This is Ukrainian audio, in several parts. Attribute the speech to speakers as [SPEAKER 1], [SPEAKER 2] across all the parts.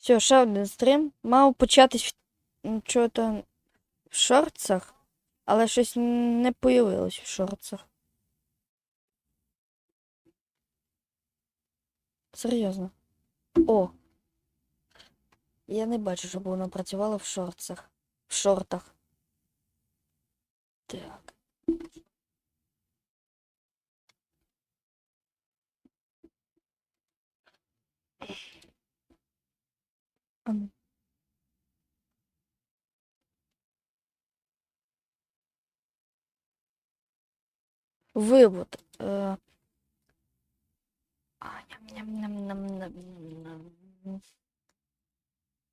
[SPEAKER 1] Все, ще один стрім. Мав початись чого-то в шорцах, але щось не появилось в шорцах. Серйозно. О. Я не бачу, щоб воно працювало в шорцах. В шортах. Так. Ну. Е... А, ням-ням-ням-ням-ням-ням.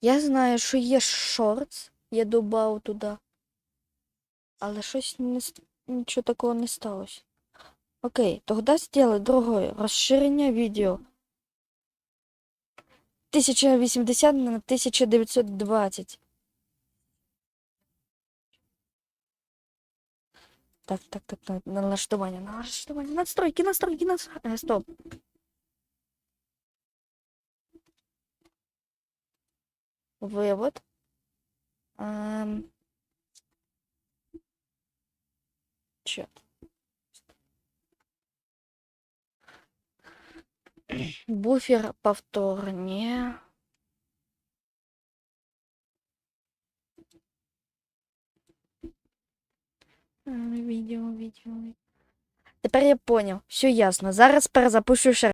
[SPEAKER 1] Я знаю, що є шортс, я додав туди. Але щось не, нічого такого не сталося. Окей, тогда сделай другое розширення відео. 1080 на 1920. Так, так, так, налаштування, налаштування, настройки, настройки, нас... Е, стоп. Вивод. Ем... Чат. Буфер повторне. Е, Відео, відео. Тепер я поняв. Все ясно. Зараз перезапущу ще